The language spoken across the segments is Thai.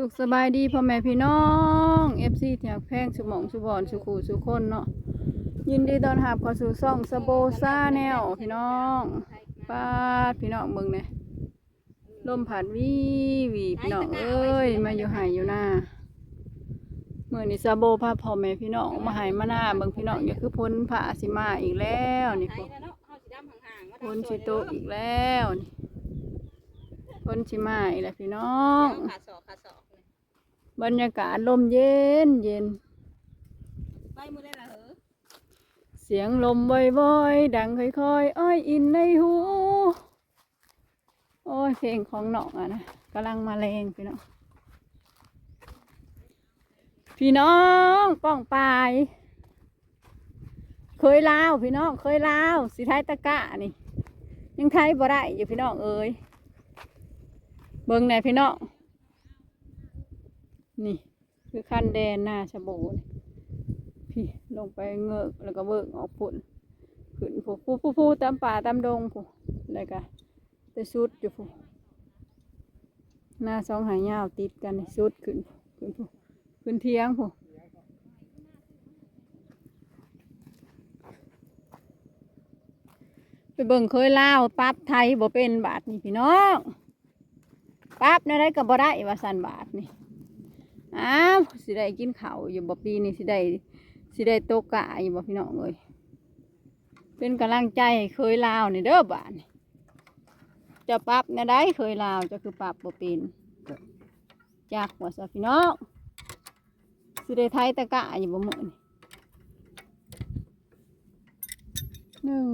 สุขสบายดีพ่อแม่พี่น้องเอฟซีแถวแพงสุหมองสุบอนสุขูสุคนเนาะยินดีต้อนรับเข้าสู่ซ่องสโบซาแนวพี่น้องป้าดพี่น้องเบิ่งเนี่ยลมผัดวีวีพี่น้องเอ้ยมาอยู่ไห่อยู่หน้าเมื่อนี้ซาโบพาพ่อแม่พี่น้องมาไห่มาหน้าเบิ่งพี่น้องอย่าคือพ้นผ่าสิมาอีกแล้วนี่พวกพ้นชิโตอีกแล้วนี่พ้นชิมาอีกแล้วพี่น้อง บรรยากาศลมเย็นเย็น ไปมือได้ละเหรอเสียงลมบ่อยๆ ดังค่อยๆ อ้อยอินในหู โอ้ยเพลงของหนองอะนะกำลังมาแรงพี่น้อง พี่น้องป้องปาย เคยลาวพี่น้องเคยลาวสิไทยตะกะนี่ ยังไทยบ่ได้อยู่พี่น้องเอ้ยเบิ่งไหนอยพี่น้อง นี่ คือคันแดนหน้าชะโบนพี่ลงไปเงือกแล้วก็เบิกออกพุ่นขึ้นผู้ผู้ผู้ผู้ตามป่าตามดงผู้แล้วก็ไปสุดอยู่ผู้หน้าสองหางยาวติดกันสุดขึ้นขึ้นผู้ขึ้นเทียงผู้ไปเบิ่งเคยเล่าปั๊บไทยบ่เป็นบาทนี่พี่น้องปั๊บในไรก็บ่ได้ว่าสันบาทนี่ อ้าวสิได้กินข้าวอยู่บ่ปีนี้สิได้สิได้โตกะอยู่บ่พี่น้องเอ้ยเป็นกำลังใจเคยลาวนี่เด้อบ้านจะปรับนะได้เคยลาวจะคือปรับบ่เป็นจากว่าซะพี่น้องสิได้ไทยตะกะอยู่บ่มื้อนี่หนึ่ง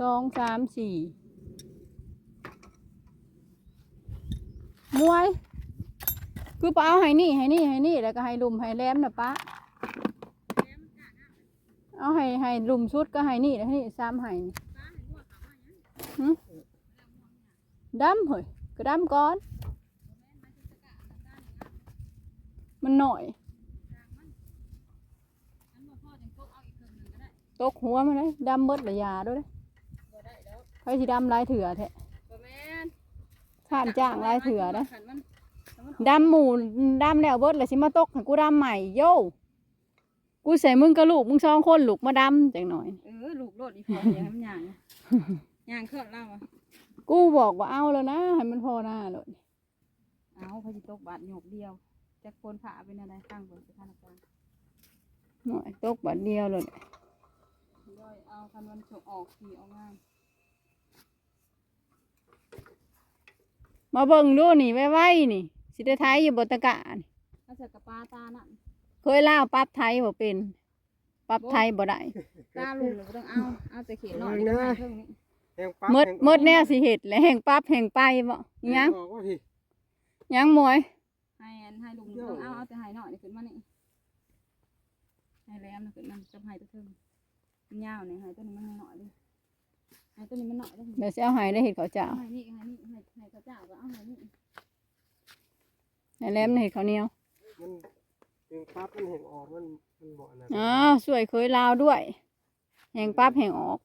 สองสามสี่มวย คือป้าเอาให้นี่ให้นี่ให้นี่แล้วก็ให้ลุมให้แหลมนะป้าเอาให้ให้ลุมชุดก็ให้นี่แล้วให้นี่ซ้ำให้นี่หึดำเฮ้ยก็ดำก่อน มันหน่อยตกหัวมันเลยดำเบิดระยาด้วยเด้บ่ได้แล้วใครสิดำหลายเถื่อแท้บ่แม่นข้านจ้างหลายเถื่อเด้ขันมันขันมัน ดำหมูดำแล้วเบิดเลยสิมาตกให้กูดำใหม่โย่กูใส่มึงกับลูกมึงสองคนลูกมาดำจังหน่อย เออลูกโลดอีพออย่าให้มันย่างย่างเครื่องเล่าอะกูบอกว่าเอาแล้วนะให้มันพอหน้าเลยเอาพอจิตกบาทหยกเดียวจากคนผ่าเป็นอะไรข้างบนสถานการณ์หน่อยตกบัดเดียวเลยย่อยเอาคันวันส่งออกขี่เอาง่ายมาเบิ่งดูนี่ไว้ๆนี่ สิได้ไทยอยู่บนตะกะนี่ถ้าเสร็จกับปลาตานั่นเคยเล่าวปรั๊บไทยบ่เป็นปรั๊บไทยบ่ได้ตาลุงเลยบ่ต้องเอา เอาแต่เขียนหน่อยนี่ก็ให้เครื่องนี้แห่งปั๊บหมดแห่งหมดแนวสิเห็ดและแห่งปรั๊บแห่งไปบ่อิหยังบอกว่าพี่อิหยังมวย ให้อันให้ลุงต้องเอา เอาแต่ให้หน่อยนี่ขึ้นมานี่ให้แหลมนี่ขึ้นมากับให้ตัวเทิงมันยาวนี่ให้ตัวนี้มันหน่อยดิให้ตัวนี้มันหน่อยดิเดี๋ยวสิเอาให้ได้เห็ดข้าวเจ้าให้นี่ให้นี่ให้ให้ข้าวเจ้าก็เอาให้นี่ให้ แหลมเห็ดข้าวเหนียวมันแห่งปั๊บมันแห่งออกมันมันบ่อนะอ้าวสวยเคยลาวด้วยแห่งปรั๊บแห่งออก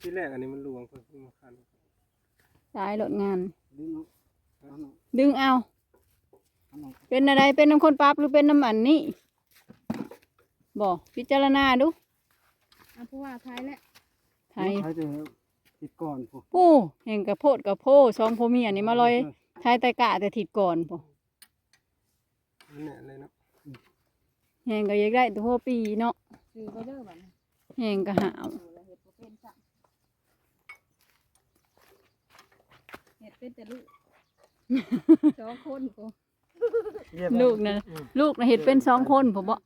ที่แรกอันนี้มันลวงเพิ่นเพิ่งมาคันตายหลดงาน ดึงเอาหน่อยดึงเอาเอาหน่อยเป็นอะไรเป็นน้ำคนปรั๊บหรือเป็นน้ำมันนี่บอกพิจารณาดูเอาผู้ว่าไทยแหละไทยใช้แต่ติดก่อนพวก ปู้แห่งกระโพดกระโพสองพ่อเมียนี่มาลอยไทยแต่กะแต่ถิดก่อนพอนั่นแหละเลยเนาะแห่งก็อยากได้ตัวหัวปีเนาะซื้อก็เด้อบัดนี้แห่งก็หาวดูแลเฮ็ดบ่เป็นจ้ะเฮ็ดเป็นแต่ลูกสองคนกูเรียบลูกนะลูกนะเห็ดเป็นสองคนผมบอก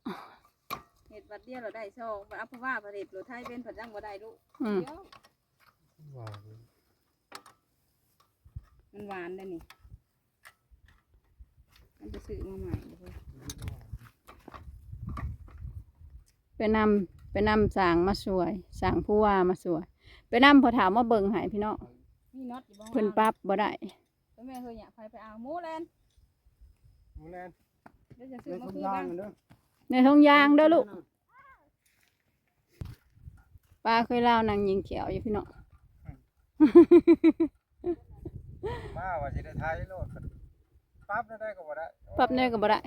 เฮ็ดบัดเดียวเราได้สองบัดเอาผู้ว่าประเทศเราไทยเป็นผัดยังบ่ได้ลูกอืมเดี๋ยวว้าวมันหวานได้นี่ มันจะซื้อมาใหม่เด้อไปนำไปนำสางมาสวยสางผู้ว่ามาสวย ไปนำพอถามว่าเบิ่งใหายพี่น้องมีน็อตอยู่บ่เพิ่นปรั๊บบ่ได้แล้วแม่เคยอยากไปไปเอาหมูแลนหมูแลนเดี๋ยวจะซื้เล่อนมาทุกคืนอย่างบ้างเด้อในทงยางเด้อลูกป้าเคยเล่านางยิงเขียวอยู่พี่น้องมาว่าสิได้ทายโลด ปั๊บได้ได้ก็บ่ได้ปรับแน่ก็บ่ได้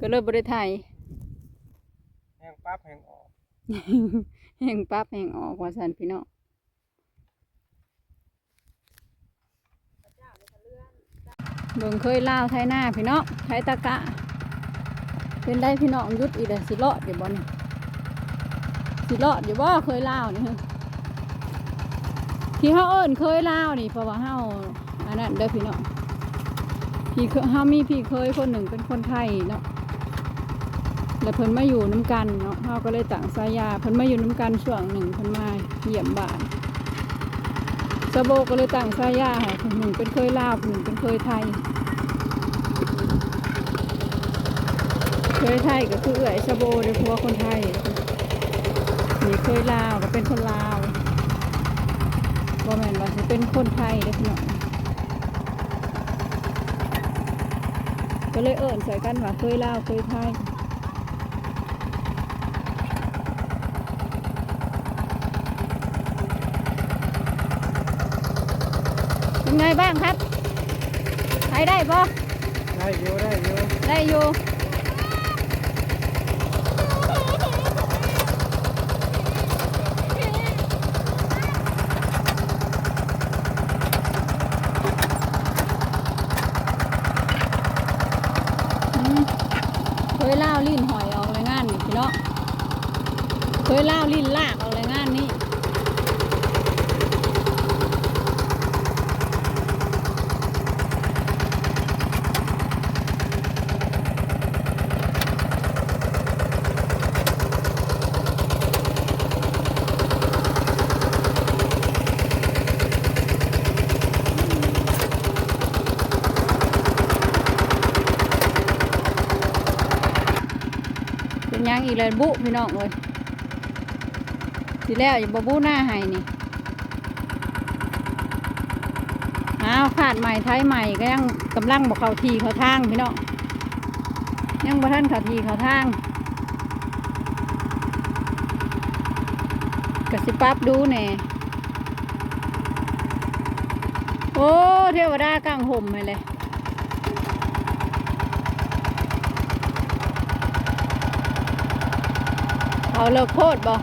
ก็เลยบ่ได้ถ่ายแห้งปั๊บแห้งออกแห่งปรับแห่งออกว่าซั่นพี่น้องเบิ่งเคยลาวไทยหน้าพี่น้องไทยตะกะ เป็นได้พี่น้องยุดอีเด้อสิรอดอยู่บ่นี่สิรอดอยู่บ่เคยลาวนี่ฮะที่เฮาเอิ้นเคยลาวนี่เพราะว่าเฮาอันนั้นเด้อพี่น้อง พี่เคเฮามีพี่เคยคนหนึ่งเป็นคนไทยเนาะแล้วเพิ่นมาอยู่น้ำกันเนาะเฮาก็เลยต่างสายาเพิ่นมาอยู่น้ำกันช่วงหนึ่งเพิ่นมาเยี่ยมบ้านสะโบก็เลยต่างสายาให้คนหนึ่งเป็นเคยลาวคนหนึ่งเป็นเคยไทย เคยไทยก็คือเอื้อยชะโบเด็กพัวคนไทยนี่เคยลาวก็เป็นคนลาวบ่แม่นว่าสิเป็นคนไทยเด็กหน่อย ก็เลยเอิ่นใส่กันว่าเคยลาวเคยไทยเป็นไงบ้างครับไปได้ปะได้อยู่ได้อยู่ได้อยู่ อืมเคยเล่าวลิ้นหอยออกรายงานนี่พี่เนาะเค ยเล่าลิ้นลากออกรงานนี่เป็นหยังอีเลยบุพี่น้องเลย ทีแล้วอย่าบบุหน้าให้นี่อ้าวขาดใหม่ไทยใหม่ก็ยังกำลังบอกเขาทีเขาทางพี่น้องยังบ่ท่านเขาทีเขาทางกสิปรับดูแหน่โอ้เทวดากลางห่มไปเลยเอาเลิกโคตรบ่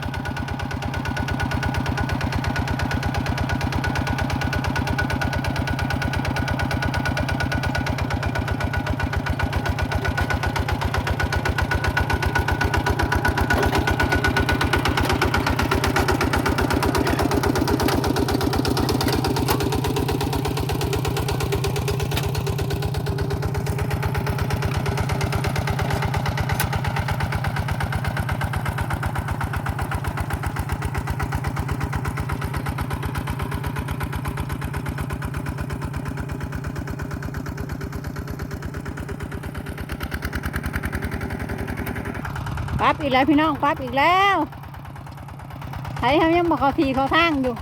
ปั๊บอีกแล้วพี่น้องปั๊บอีกแล้วไทยเขายังบอกเขาทีเขาทางอยู่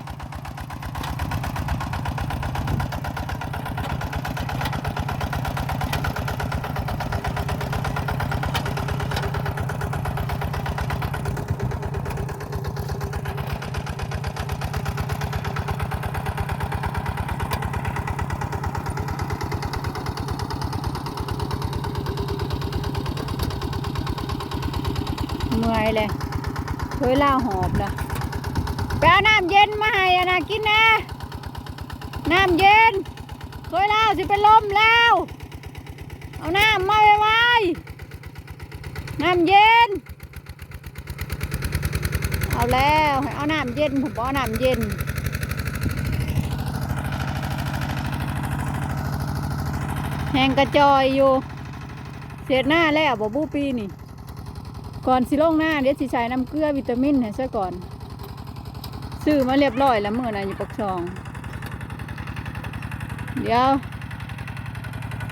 เมื่อยเลยเคยล่าหอบนะไปเอาน้ำเย็นมาให้อะนะกินนะน้ำเย็นเคยล่าสิเป็นลมแล้ว เอาน้ำมาไว้ไว้น้ำเย็น เอาแล้วให้เอาน้ำเย็นผมเอาน้ำเย็นแหงกระจอยอยู่ เสร็จหน้าแล้วบ่บูปีนี่ ก่อนสิลงหน้าเดี๋ยวสิใช้น้ำเกลือวิตามินให้ซะก่อน ซื้อมาเรียบร้อยแล้วเมื่อน่ะอยู่ปักซอง เดี๋ยว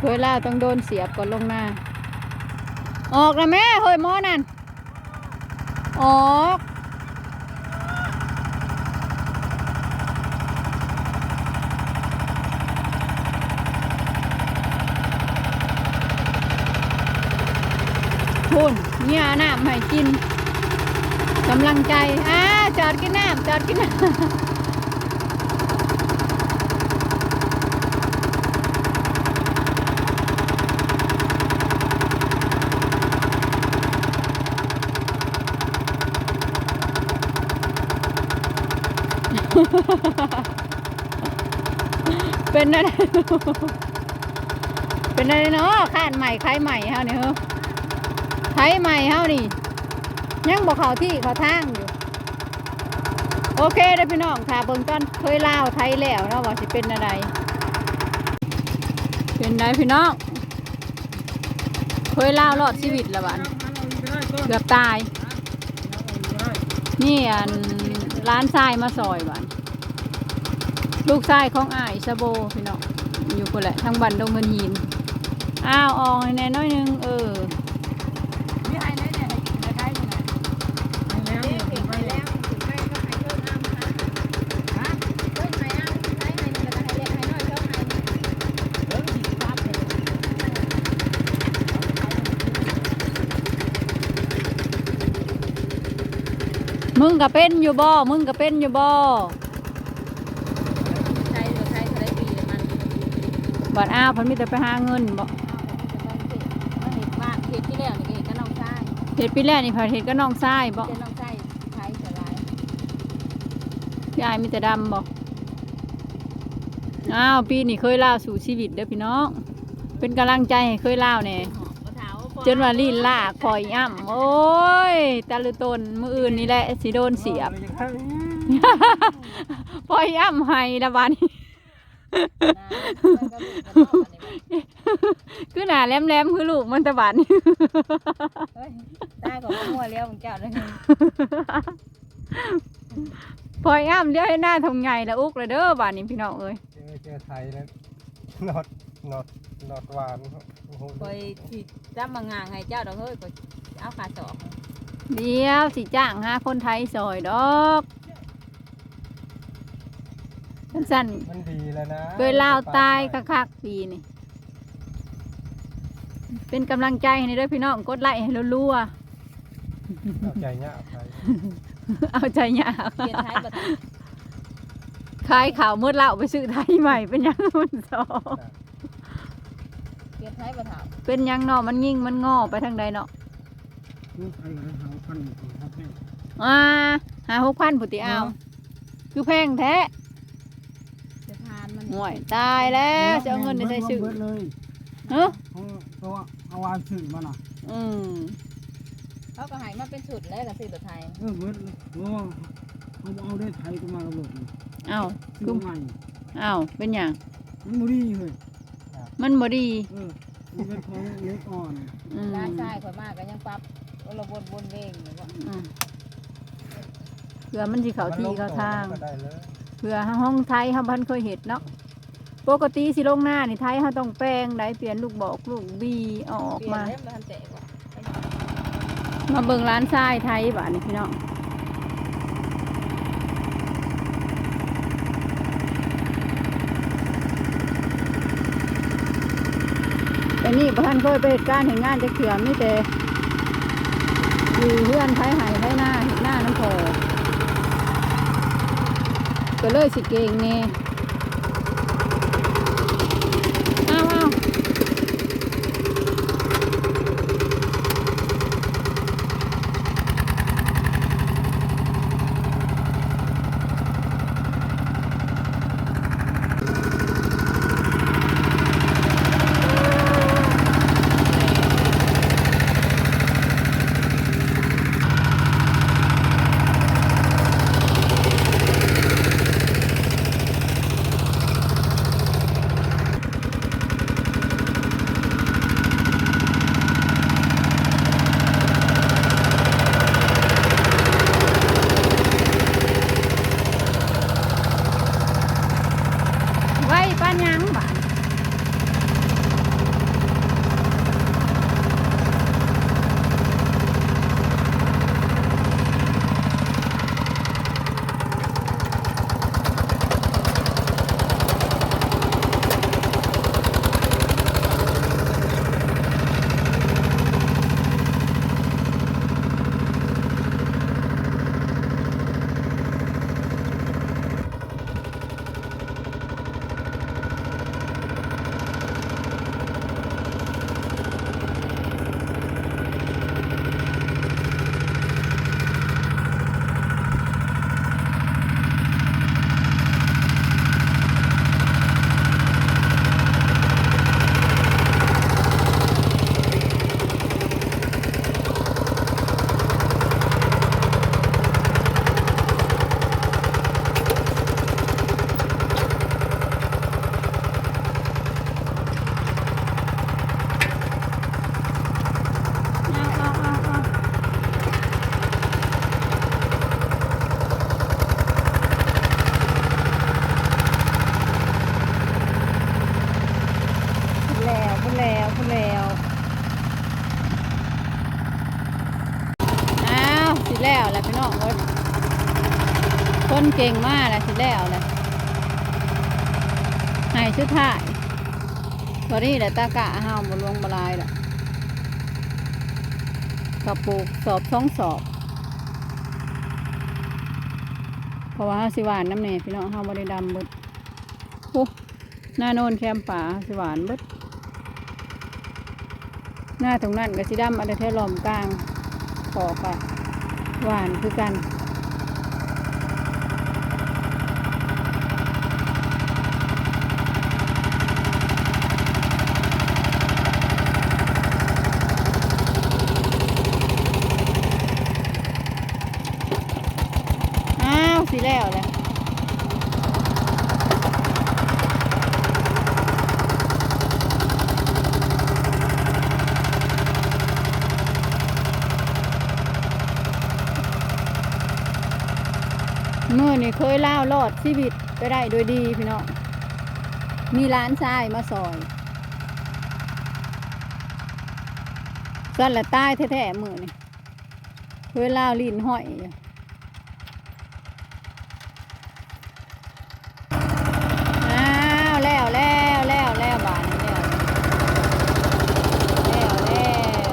เวลาต้องโดนเสียบก่อนลงหน้า ออกนะแม่เฮ้ยหมอนั่น ออกคุณ เนี่ยน้ำให้กินกำลังใจอ่าจอดกินน้ำจอดกินน้ำเป็นอะไรเป็นอะไรเนาะข้านใหม่ใครใหม่เฮาเนี่ยเฮ้ ใหม่เฮานี่ ยังบอกเขาที่เขาทางอยู่ โอเคเด้พี่น้องค่ะเบิ่งต้นเคยเล่าวไทยแล้วเนาะว่าสิเป็นอะไรเป็นไดพี่น้องเคยเล่าวรอดชีวิตล้วบัดเกือบตาย นี่อันร้านทรายมาซอยบัดลูกชายของอ้ายสะโบพี่น้องอยู่คนแหละทางบันดงเงินหินอ้าวออกในน้อยหนึงเออ มีไฮไลท์เนี่ยให้กินได้ได้ยังไงเก่งไปแล้วถึงไม่ก็ให้เพิ่มน้ำนะฮะเพิ่มไฮน้ำได้ไฮนึงแล้วก็ไฮเล็กไฮน้อยเพิ่มไฮนึงเพิ่มสี่สิบปั๊บเลย มึงก็เป็นอยู่บ่ มึงก็เป็นอยู่บ่ใช้หรือใช้เท่าไรปีมันบัดอ้าวเพันมีแต่ไปหาเงินบ่เอาเห็ดมากเห็ดที่แล้วนี่ก็เห็ดกับน้องชายเฮ็ดปีแรกนี่เพันเฮ็ดก็น้องชายบ่เห็ดน้องชายใช้จะไรพี่อายมีแต่ดำบ่อ้าวปีนี้เคยเล่าวสู่ชีวิตเด้อพี่น้อง เป็นกำลังใจให้เคยเล่าวแหน่กระเท้า จนว่าลีนลากคอยย่ำโอ้ยตะลุตนมืออื่นนี่แหละสิโดนเสียบพอยย่ำให้ละบาดนี้คือหนาแหลมๆคือลูกมันตะบาดนี้ได้ของมั่วแล้วมึงเจ้าเลยพอยย่ำเดี๋ยวให้หน้าทงใหญ่ละอุกเลยเด้อบาดนี้พี่น้องเอ้ยเจอไทยแล้ว นอดนอดนอดหวานโอ้โหคอยที่จ้ำมางานให้เจ้าดอกเฮ้ยก็เอาขาสอกเดี๋ยวสิจ้างหาคนไทยซอยดอกสั้น มันดีแล้วนะๆ เคยลาวตายคักๆปีนี่ เป็นกำลังใจให้เด้อพี่น้องกดไลค์ให้รัวเอาใจเงี้ยไปๆเอาใจยากเปลี่ยนท้ายประตู ขายข่าวมืดเล่าไปซื้อไทยใหม่เป็นหยังมันสอเปลี่ยนท้ายประตูเป็นหยังเนาะมันยิ่งมันงอไปทางใดเนาะนี่ไอ้เขาพันครับให้อ่าหาหกพันผุติเอาคือแพงแท้จะทานมันห่วยตายแล้วจะเอาเงินไปใส่ซื้อเบิดเลยเฮ้อของตัวเอาวานซื้อมาน่ะอืมเขาก็ใหายมาเป็นสุดแล้วกับซื้อตัวไทยเออเบิดเลยโอ้ เอาเอาได้ไทยก็มากระโดดนี่เอาซื้อใหม่เอาเป็นหยังมันบ่ดีเลยมันบ่ดีเออมันเป็นของเล็กอ่อนอืมร้านชายข่อยมากก็ยังปรับระบนบนเด้งอยู่ว่าอืมเพื่อมันสิเข้าที่เข้าทาง ก็ได้เลยเพื่อห้องไทยเฮาพันเคยเห็ดเนาะปกติสิลงหน้านี่ไทยเฮาต้องแปลงได้เปลี่ยนลูกบอกลูกบีเอาออกเปลี่ยนมา เล่มมาทันเตะกว่ามาเบิ่งร้านทรายไทยบ้านนี่พี่น้อง แต่พระท่านเคยไปการเห็นงานจะเขียมนี่แต่อยู่เพื่อนไทยหายไทยหน้าหน้าน้ำพอก็เลยสิเก่งนี่อ้ คนเก่งมากแหละสิแล้วแหละหายชุดถ่ายตอนนี้แหละตากะห้าวบลวงบลายแหละกระปุกสอบท้องสอบเพราะว่าห้าสิหวานน้ำเนยพี่น้องห้าบริดำบิดโอ้หน้าโนนแคมป่าสิหวานบดหน้าตรงนั้นก็สิดำอันเดอร์เทลอมกลางขอกะหวานคือกัน อ้าวสิแล้วแหละเมื่อนี่เคยเล่ารอดชีวิตไปได้โดยดีพี่น้องมีร้านทรายมาซอยสันละใต้แท้ๆมือนี่เคยเล่าลิ้นห้อยอ้าวแล้วแล้วแล้วแล้วบานแล้วแล้วแล้ว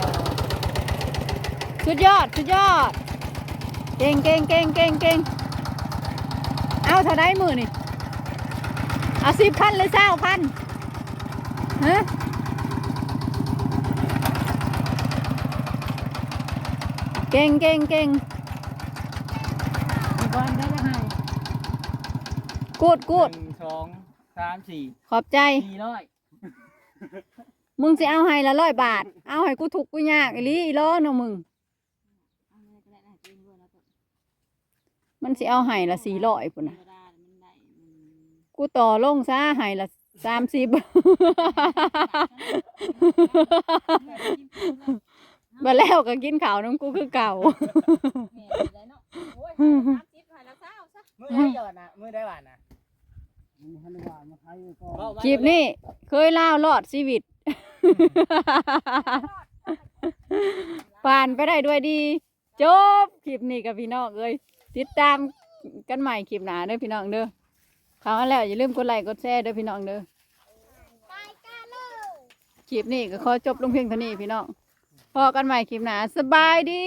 สุดยอด สุดยอด เก่งเก่งเก่งเก่งเก่ง เอาเท่าไดมือนี่เอาสิบพันหรือเศร้าพันฮะเก่งเก่งเก่งมีก้อนได้ยังไงกูดกูดหนึ่งสองสามสี่ขอบใจสี่ร้อยมึงสิเอาให้ละร้อยบาท เอาให้กูถูกกูยากอีหลีอีล้อเนาะมึง มันสิเอาให้ละสี่ร้อยปุ่นนะ กูต่อลงซะให้ละสามสิบมาแล้วก็กินข้าวน้ำกูคือเก่ามือได้ก่อนนะมือได้หวานนะคลิปนี้เคยเล่ารอดชีวิต ผ่านไปได้ด้วยดี จบคลิปนี้กับพี่น้องเอ้ยติดตามกันใหม่คลิปหน้าเด้อพี่น้องเด้อ เขาแล้วอย่าลืมกดไลค์กดแชร์เด้อพี่น้องเด้อคลิปนี้ก็ขอจบลงเพียงเท่านี้พี่น้องพอกันใหม่คลิปหน้าสบายดี